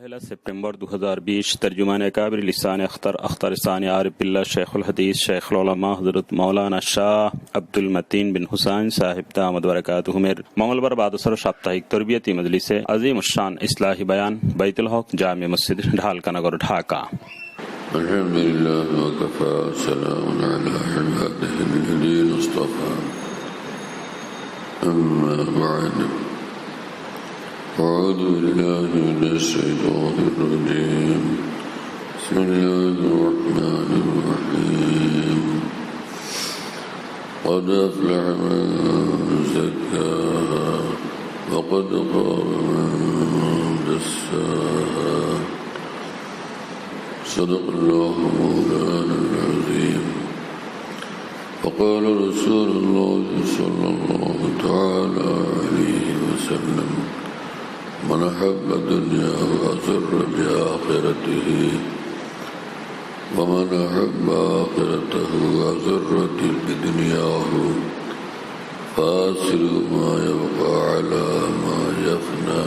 پہلا سپٹمبر دو ہزار بیس ترجمان کابر لسان اختر اختر ثانی عارف اللہ شیخ الحدیث، شیخ العلماء حضرت مولانا شاہ عبد المتین بن حسین صاحب دامد برکات حمیر منگلوار بادسر ساپتاہک تربیتی مجلس عظیم الشان اصلاحی بیان، بیت الحق، جامع مسجد، ڈھالکا نگر، ڈھاکہ۔ الحمد لله وكفى على عباده الذين اصطفى أما بعد۔ أعوذ بالله من الشيطان الرجيم بسم الله الرحمن الرحيم قد أفلح من زكاها وقد خاب من دساها صدق الله مولانا العظيم وقال رسول الله صلى الله تعالى عليه وسلم من أحب الدنيا وأسر بآخرته. ومن أحب آخرته وأسر بدنياه. فآسر ما يبقى على ما يفنى.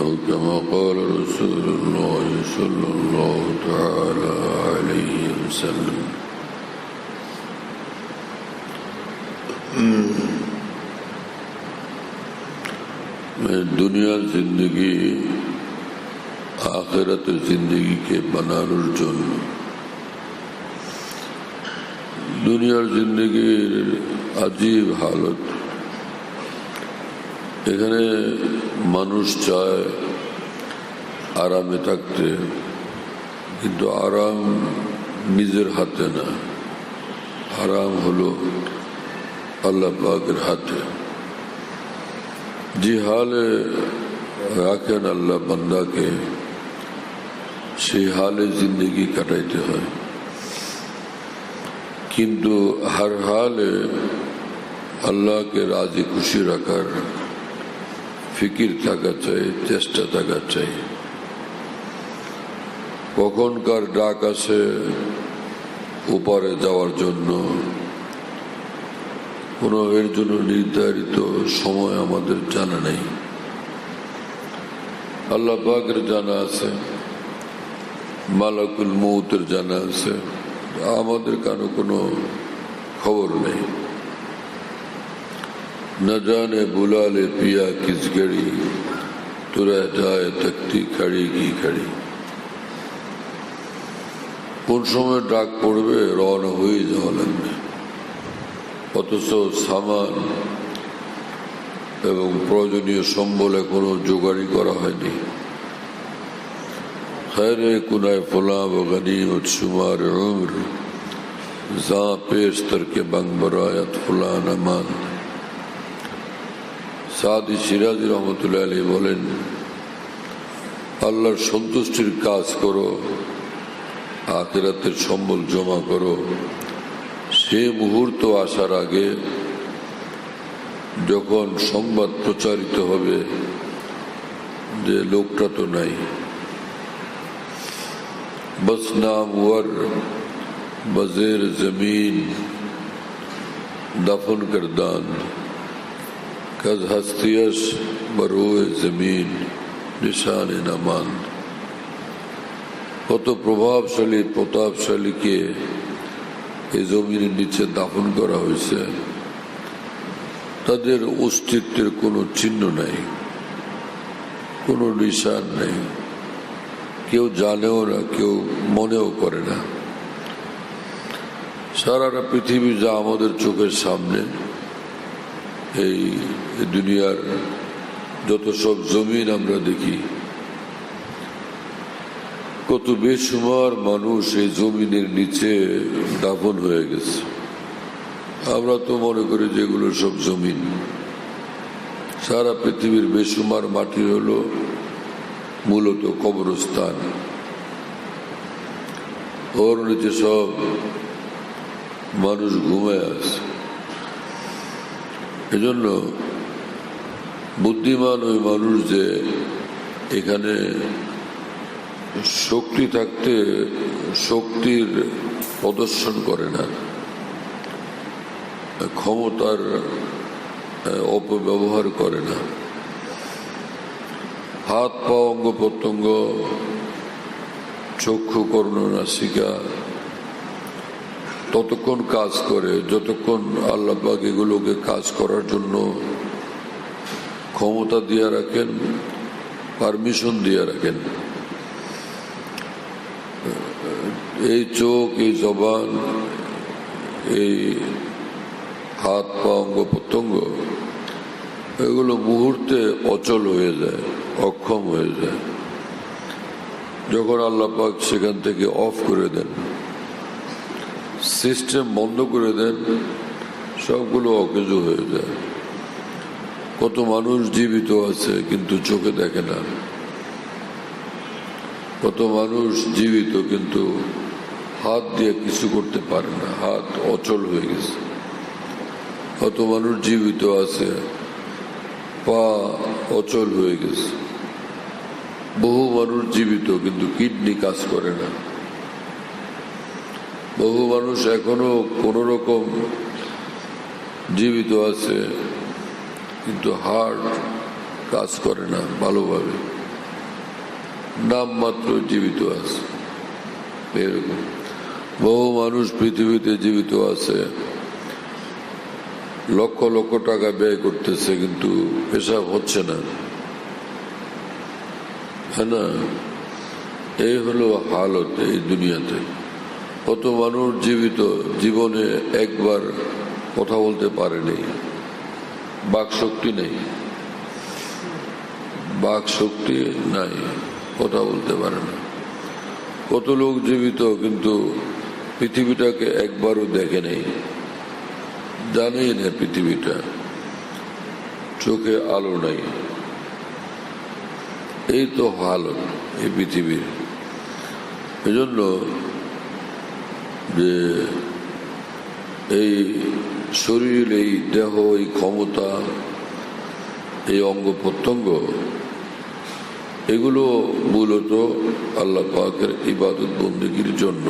أو كما قال رسول الله صلى الله تعالى عليه وسلم. দুনিয়ার জিন্দগি আখেরাতের জিন্দগিকে বানানোর জন্য দুনিয়ার জিন্দগির আজীব হালত এখানে মানুষ চায় আরামে থাকতে কিন্তু আরাম নিজের হাতে না আরাম হলো আল্লাহ পাকের হাতে যে হালে রাখেন আল্লাহ বান্দাকে সেই হালে জিন্দগি কাটাইতে হয় কিন্তু হর হালে আল্লাহকে রাজি খুশি রাখার ফিকির থাকা চাই চেষ্টা থাকা চাই কখনকার ডাক আছে উপরে যাওয়ার জন্য কোনো এর জন্য নির্ধারিত সময় আমাদের জানা নেই আল্লাহ পাকের জানা আছে মালাকুল মৌতের জানা আছে আমাদের কারো কোনো খবর নেই न जाने बुला ले पिया किस घड़ी तो रह जाए तख्ती खड़ी की खड़ी কোন সময় ডাক পড়বে রওনা হয়ে যাওয়া লাগবে অথচ সামান এবং প্রয়োজনীয় সম্বল এখনও জোগাড়ি করা হয়নি। হায়রে কুনায় ফোলা বগানি উৎসুমার উমর, যা পেশ তরকে বাংবরায়াত ফোলা নামান সাদি সিরাজ রহমতুল্লাহ আলী বলেন, আল্লাহর সন্তুষ্টির কাজ করো, আখেরাতের সম্বল জমা করো। সে মুহূর্ত আসার আগে যখন সংবাদ প্রচারিত হবে যে লোকটা তো নাই। বস বজের জমিন করদান। কাজ হস্তিয়স ہستیش জমিন নিশান এ নামান। কত প্রভাবশালী, প্রতাপশালীকে এই জমিনের নিচে দাফন করা হয়েছে। তাদের অস্তিত্বের কোনো চিহ্ন নাই, কোনো নিশান নেই। কেউ জানেও না, কেউ মনেও করে না। সারাটা পৃথিবী যা আমাদের চোখের সামনে, এই দুনিয়ার যত সব জমিন আমরা দেখি কত বেসুমার মানুষ এই জমিনের নিচে দাফন হয়ে গেছে। আমরা তো মনে করি যে এগুলো সব জমিন। সারা পৃথিবীর বেসুমার মাটি হলো মূলত কবরস্থান। ওর নিচে সব মানুষ ঘুমায় আছে। এজন্য বুদ্ধিমান ওই মানুষ যে এখানে শক্তি থাকতে শক্তির প্রদর্শন করে না। ক্ষমতার অপব্যবহার করে না। হাত, পা, অঙ্গ, প্রত্যঙ্গ, চক্ষু, কর্ণ, নাসিকা, ততক্ষণ কাজ করে, যতক্ষণ আল্লাহবাক এগুলোকে কাজ করার জন্য ক্ষমতা দিয়ে রাখেন, পারমিশন দিয়ে রাখেন। এই চোখ, এই জবান, এই হাত, পা, অঙ্গ, প্রত্যঙ্গ, এগুলো মুহূর্তে অচল হয়ে যায়, অক্ষম হয়ে যায়। যখন আল্লাহ পাক সেখান থেকে অফ করে দেন, সিস্টেম বন্ধ করে দেন, সবগুলো অকেজো হয়ে যায়। কত মানুষ জীবিত আছে, কিন্তু চোখে দেখে না। কত মানুষ জীবিত, কিন্তু হাত দিয়ে কিছু করতে পারে না। হাত অচল হয়ে গেছে। কত মানুষ জীবিত আছে, পা অচল হয়ে গেছে। বহু মানুষ জীবিত, কিন্তু কিডনি কাজ করে না। বহু মানুষ এখনও কোন রকম জীবিত আছে, কিন্তু হার্ট কাজ করে না ভালোভাবে। নাম মাত্র জীবিত আছে। এরকম। বহু মানুষ পৃথিবীতে জীবিত আছে। লক্ষ লক্ষ টাকা ব্যয় করতেছে, কিন্তু পেশাব হচ্ছে না। হ্যাঁ না? এই হলো হালত এই দুনিয়াতে। কত মানুষ জীবিত, জীবনে একবার কথা বলতে পারেনি বাক শক্তি নেই। বাক শক্তি নাই, কথা বলতে পারে না। কত লোক জীবিত, কিন্তু পৃথিবীটাকে একবারও দেখে নেই। জানেই না পৃথিবীটা। চোখে আলো নাই। এই তো হালত এই পৃথিবীর। এজন্য যে এই শরীর, এই দেহ, এই ক্ষমতা, এই অঙ্গ প্রত্যঙ্গ, এগুলো মূলত আল্লাহ পাকের ইবাদত বন্দীগীর জন্য।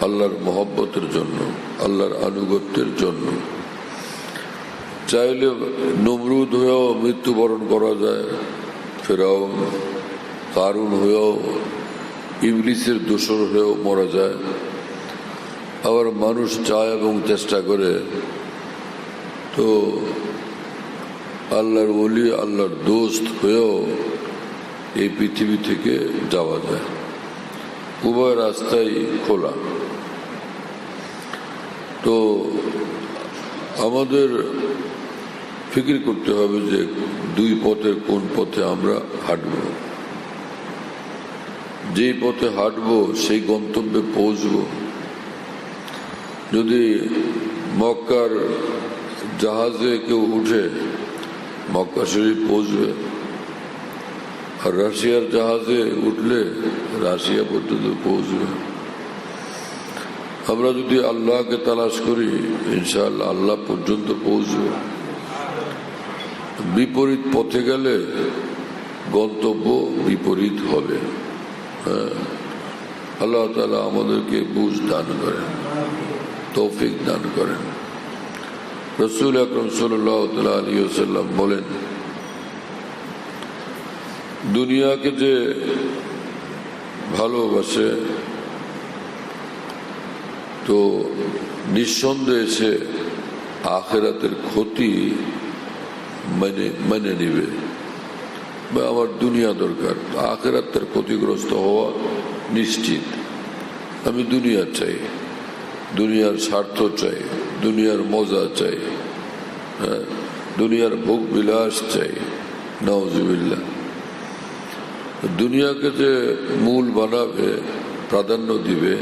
আল্লাহর মহব্বতের জন্য, আল্লাহর আনুগত্যের জন্য। চাইলে নমরুদ হয়েও মৃত্যুবরণ করা যায় ফেরাও কারুন হয়েও ইংলিশের দোষর হয়েও মরা যায়। আবার মানুষ চায় এবং চেষ্টা করে, তো আল্লাহর বলি আল্লাহর দোস্ত হয়েও এই পৃথিবী থেকে যাওয়া যায়। উভয় রাস্তাই খোলা। তো আমাদের ফিকির করতে হবে যে দুই পথের কোন পথে আমরা হাঁটব। যে পথে হাঁটব, সেই গন্তব্যে পৌঁছব। যদি মক্কার জাহাজে কেউ উঠে, মক্কা শরীফ পৌঁছবে। আর রাশিয়ার জাহাজে উঠলে রাশিয়া পর্যন্ত পৌঁছবে। আমরা যদি আল্লাহকে তালাশ করি, ইনশাআল্লাহ আল্লাহ পর্যন্ত পৌঁছবে। বিপরীত পথে গেলে গন্তব্য বিপরীত হবে। হ্যাঁ। আল্লাহ তালা আমাদেরকে বুঝ দান করেন, তৌফিক দান করেন। রসুল আকরম সাল্লাহ আলী সাল্লাম বলেন, দুনিয়াকে যে ভালোবাসে তো নিঃসন্দেহে সে আখেরাতের ক্ষতি মেনে মেনে নিবে। বা আমার দুনিয়া দরকার। আখেরাত তার ক্ষতিগ্রস্ত হওয়া নিশ্চিত। আমি দুনিয়া চাই। দুনিয়ার স্বার্থ চাই। দুনিয়ার মজা চাই। হ্যাঁ দুনিয়ার ভোগ বিলাস চাই। নওয়াজবিল্লা দুনিয়াকে যে মূল বানাবে, প্রাধান্য দিবে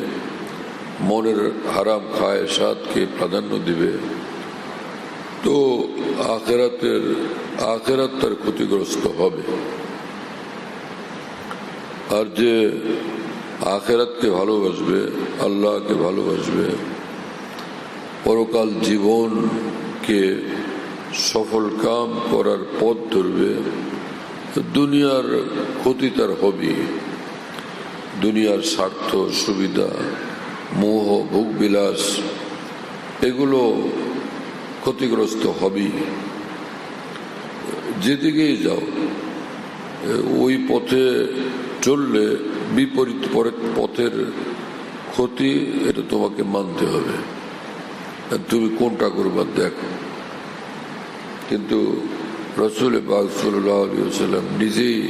মনের হারাম খায় সাতকে প্রাধান্য দিবে। তো আখেরাতের, আখেরাত তার ক্ষতিগ্রস্ত হবে। আর যে আখেরাতকে ভালোবাসবে, আল্লাহকে ভালোবাসবে, পরকাল জীবনকে সফল কাম করার পথ ধরবে, দুনিয়ার ক্ষতি তার হবে দুনিয়ার স্বার্থ, সুবিধা মোহ ভোগ বিলাস, এগুলো ক্ষতিগ্রস্ত হবেই। যেদিকেই যাও, ওই পথে চললে বিপরীত পরে- পথের ক্ষতি এটা তোমাকে মানতে হবে। তুমি কোনটা করবার দেখো। কিন্তু রসুল পাক সাল্লাম নিজেই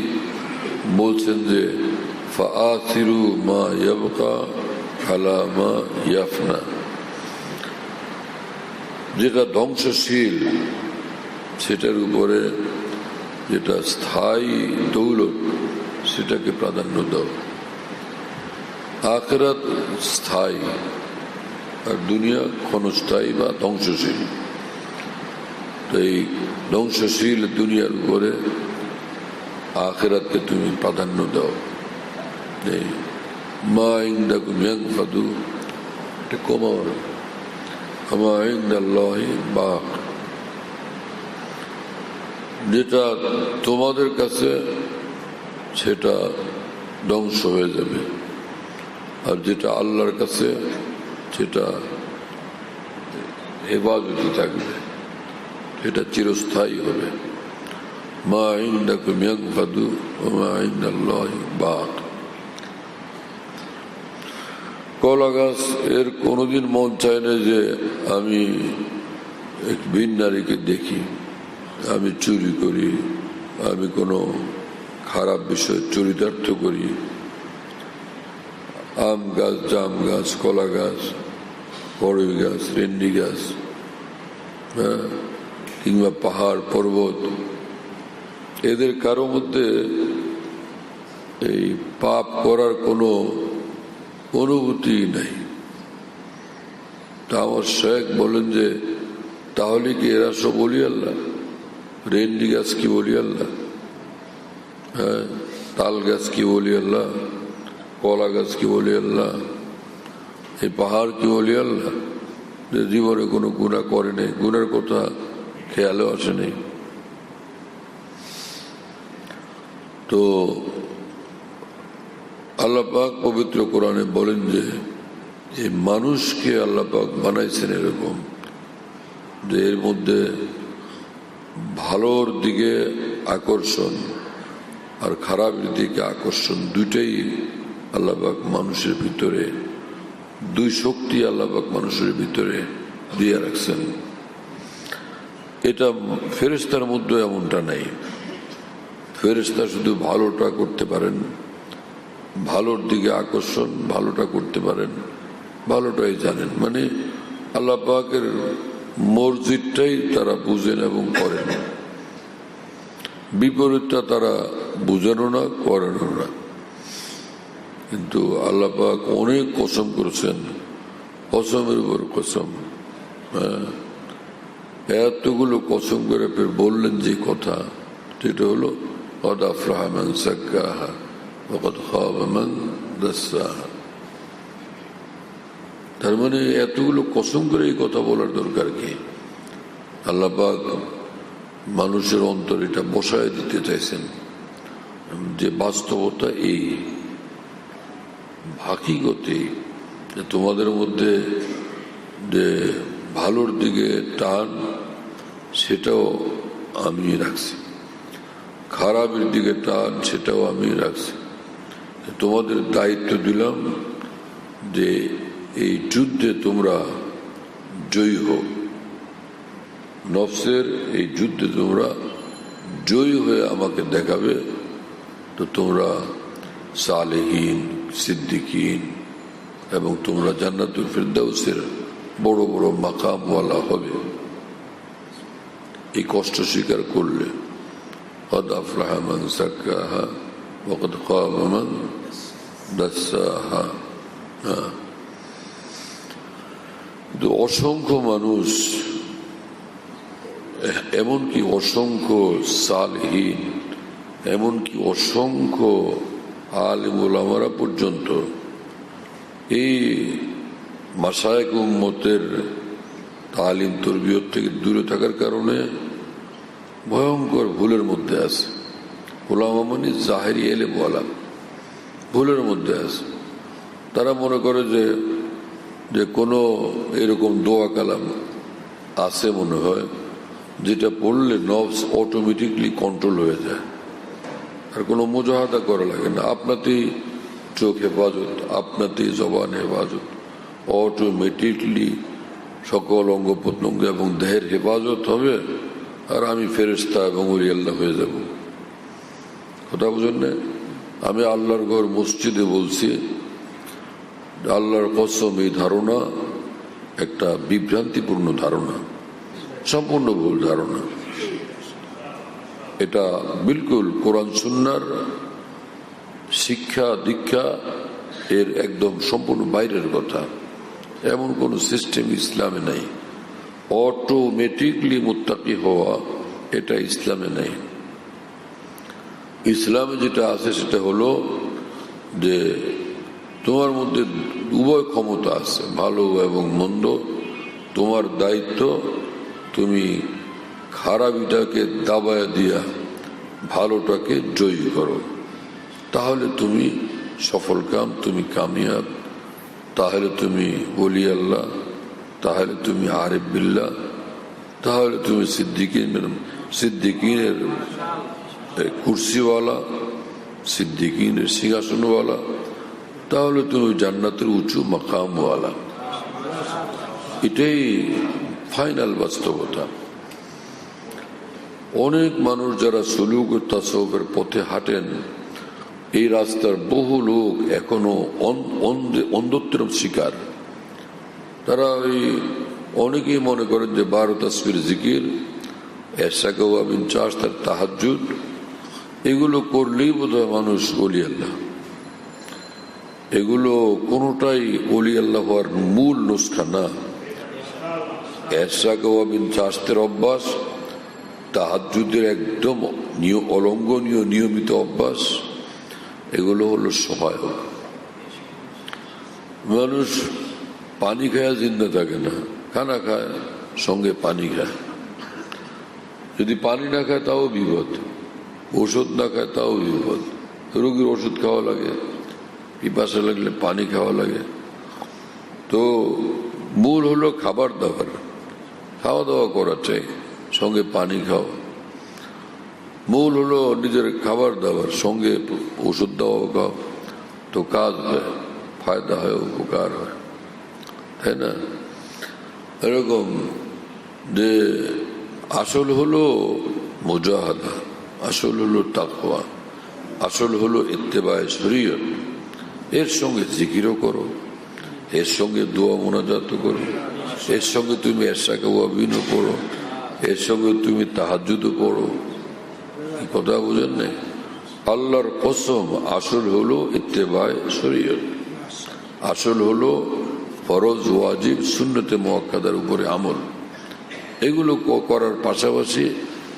বলছেন যে, ফাআসিরু মা ইয়াবকা আলা মা ইয়াফনা। যেটা ধ্বংসশীল, সেটার উপরে যেটা স্থায়ী দৌলত, সেটাকে প্রাধান্য দাও। আখেরাত স্থায়ী, আর দুনিয়া ক্ষণস্থায়ী বা ধ্বংসশীল। এই ধ্বংসশীল দুনিয়ার উপরে আখেরাতকে তুমি প্রাধান্য দাও। এই যেটা তোমাদের কাছে, সেটা ধ্বংস হয়ে যাবে। আর যেটা আল্লাহর কাছে, সেটা হেফাজতে থাকবে। এটা চিরস্থায়ী হবে। মা ইন্দাকুম ইয়ানফাদু ওয়া মা ইন্দাল্লাহি বাক। কলা গাছ এর কোনোদিন মন চায় না যে আমি এক ভিন নারীকে দেখি। আমি চুরি করি, আমি কোনো খারাপ বিষয় চরিতার্থ করি। আম গাছ, জাম গাছ, কলা গাছ বড়ই গাছ, রেন্ডি গাছ হ্যাঁ কিংবা পাহাড়, পর্বত, এদের কারও মধ্যে এই পাপ করার কোনো অনুভূতি নাই। তা আমার শেখ বলেন যে, তাহলে কি এরা সব বলি আল্লাহ? রেন্ডি গাছ কি বলি আল্লাহ? হ্যাঁ তাল গাছ কি বলি আল্লাহ? কলা গাছ কি বলি আল্লাহ? এই পাহাড় কি বলি আল্লাহ? যে জীবনে কোনো গুণা করে নেই। গুণের কথা খেয়ালও আসে নেই। তো আল্লাহ পাক পবিত্র কোরআনে বলেন যে এই মানুষকে আল্লাহ পাক বানাইছেন এরকম, যে এর মধ্যে ভালোর দিকে আকর্ষণ আর খারাপের দিকে আকর্ষণ দুইটাই আল্লাহবাক মানুষের ভিতরে, দুই শক্তি আল্লাহবাক মানুষের ভিতরে দিয়ে রাখছেন। এটা ফেরেস্তার মধ্যে এমনটা নাই। ফেরেস্তা শুধু ভালোটা করতে পারেন ভালোর দিকে আকর্ষণ, ভালোটা করতে পারেন, ভালোটাই জানেন। মানে আল্লাহ পাকের মসজিদটাই তারা বুঝেন এবং করেন। বিপরীতটা তারা বুঝানো না করেনও না। কিন্তু আল্লাহ পাক অনেক কসম করেছেন, কসমের উপর কসম। হ্যাঁ, এতগুলো কসম করে ফের বললেন যে কথা, সেটা হলো অদাফ্রাহমান সাক্কাহা। ফকত খাওয়াবেন দাসাহা তার মানে এতগুলো কসম করে এই কথা বলার দরকার কি? আল্লাপাক মানুষের অন্তর এটা বসায় দিতে চাইছেন। যে বাস্তবতা এই। ভাকি গতি তোমাদের মধ্যে যে ভালোর দিকে টান, সেটাও আমি রাখছি। খারাপের দিকে টান, সেটাও আমি রাখছি। তোমাদের দায়িত্ব দিলাম যে এই যুদ্ধে তোমরা জয়ী হোক নফসের এই যুদ্ধে তোমরা জয়ী হয়ে আমাকে দেখাবে তো তোমরা সালেহীন সিদ্দিকীন এবং তোমরা জান্নাতুল ফিরদাউসের বড় বড় মাকামওয়ালা হবে এই কষ্ট স্বীকার করলে قد أفلح من زكاها وقد خاب من দাসাহা কিন্তু অসংখ্য মানুষ এমনকি অসংখ্য সালহীন এমনকি অসংখ্য আলিমুল আমারা পর্যন্ত এই মাসায়ক উম্মতের তালিম তরবিয়ত থেকে দূরে থাকার কারণে ভয়ঙ্কর ভুলের মধ্যে আছে ওলামা মানে জাহেরি এলে বলা ভুলের মধ্যে আছে। তারা মনে করে যে যে কোনো এরকম দোয়া কালাম আছে মনে হয়, যেটা পড়লে নবস অটোমেটিকলি কন্ট্রোল হয়ে যায়। আর কোনো মুজাহাদা করা লাগে না। আপনাতেই চোখ হেফাজত, আপনাতেই জবান হেফাজত। অটোমেটিকলি সকল অঙ্গ প্রত্যঙ্গ এবং দেহের হেফাজত হবে, আর আমি ফেরেস্তা এবং ওলি আল্লাহ হয়ে যাব। কথা বুঝেন না? আমি আল্লাহর ঘর মসজিদে বলছি, আল্লাহর কসম এই ধারণা একটা বিভ্রান্তিপূর্ণ ধারণা, সম্পূর্ণ ভুল ধারণা। এটা বিলকুল কোরআন সুন্নার শিক্ষা দীক্ষা এর একদম সম্পূর্ণ বাইরের কথা। এমন কোন সিস্টেম ইসলামে নাই। অটোমেটিকলি মুত্তাকি হওয়া এটা ইসলামে নেই। ইসলামে যেটা আছে সেটা হলো যে তোমার মধ্যে উভয় ক্ষমতা আছে, ভালো এবং মন্দ। তোমার দায়িত্ব তুমি খারাপিটাকে দাবায় দিয়া ভালোটাকে জয়ী করো। তাহলে তুমি সফল কাম, তুমি কামিয়াব। তাহলে তুমি বলি আল্লাহ, তাহলে তুমি আরেফ বিল্লা তাহলে তুমি সিদ্দিকিন, সিদ্দিকিনের এই কুর্সিওয়ালা সিদ্দিকিনের সিংহাসনওয়ালা, তাহলে তুমি জান্নাতের উঁচু মাকামওয়ালা। এটাই ফাইনাল বাস্তবতা। অনেক মানুষ যারা সলুক তাসবের পথে হাঁটেন, এই রাস্তার বহু লোক এখনও অন- অন্ধে- অন্ধত্বের শিকার। তারা ওই অনেকেই মনে করেন যে বারো তসবির জিকির এসাকাবিন চাষ তার তাহাজুদ এগুলো করলেই বোধহয় মানুষ বলি আল্লাহ। এগুলো কোনোটাই অলি আল্লাহ হওয়ার মূল নুসখা না। চাষতের অভ্যাস তাহাজুদের একদম নিয়- অলঙ্ঘনীয় নিয়মিত অভ্যাস, এগুলো হলো সহায়ক। মানুষ পানি খায় জিন্দা থাকে না, খানা খায়, সঙ্গে পানি খায়। যদি পানি না খায় তাও বিপদ। ওষুধ না খায়, তাও বিপদ। রোগীর ওষুধ খাওয়া লাগে, পিপাসা লাগলে পানি খাওয়া লাগে। তো মূল হলো খাবার দাবার। খাওয়া দাওয়া করা চাই, সঙ্গে পানি খাও মূল হলো নিজের খাবার দাবার, সঙ্গে ওষুধ দেওয়া খাও তো কাজ হয়, ফায়দা হয়, উপকার হয়। তাই না? এরকম যে আসল হলো মুজাহাদা। আসল হলো তাকওয়া, আসল হলো ইত্তেবায় শরীয়ত। এর সঙ্গে জিকিরও করো, এর সঙ্গে দোয়া মোনাজাত করো, এর সঙ্গে তুমি এরশাকে অভিনয় পড়ো, এর সঙ্গে তুমি তাহাজুদও পড়ো। কথা বোঝেন নাই? আল্লাহর কসম, আসল হলো ইত্তেবায় শরীয়ত। আসল হলো ফরজ, ওয়াজিব শূন্যতে মোয়াক্কাদার উপরে আমল। এগুলো করার পাশাপাশি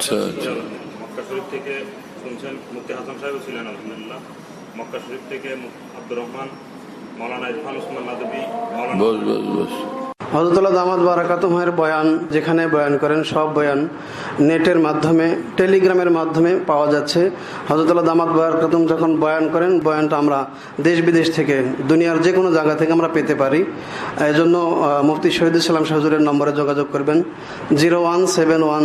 আচ্ছা। মক্কা শরীফ থেকে শুনছেন মুফতি হাসান সাহেব ছিলেন আলহামদুলিল্লাহ। মক্কা শরীফ থেকে আব্দুর রহমান মৌলানা ইরফান ওসমান নাদবী বস বস বস। হজরতুল্লাহ দামাদ বারাকাতুমের বয়ান যেখানে বয়ান করেন সব বয়ান নেটের মাধ্যমে টেলিগ্রামের মাধ্যমে পাওয়া যাচ্ছে। হজরতুল্লাহ দামাদ বারাকাতুম যখন বয়ান করেন বয়ানটা আমরা দেশ বিদেশ থেকে দুনিয়ার যে কোনো জায়গা থেকে আমরা পেতে পারি। এজন্য মুফতি শহীদুল সালাম শাহজুরের নম্বরে যোগাযোগ করবেন। Zero one seven one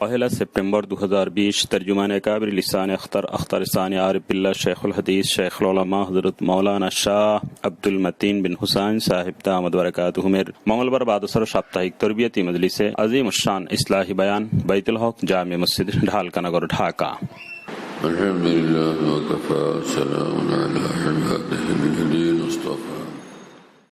पहला सितंबर 2020 तर्जुमान काबिर लिसान अख्तर अख्तर लसान आरबिल्ला शेखुलहदीस शेखुलमा हज़रत मौलाना शाह अब्दुल मतीन बिन हुसैन साहिब दामद वरकत हुमेर मंगलवार बादसर साप्ताहिक तरबियती मजलिस अजीम शान इसलाही बयान बैतुलहक जाम मस्जिद ढालका नगर ढाका الحمد لله وكفى سلام على عباده الذين اصطفى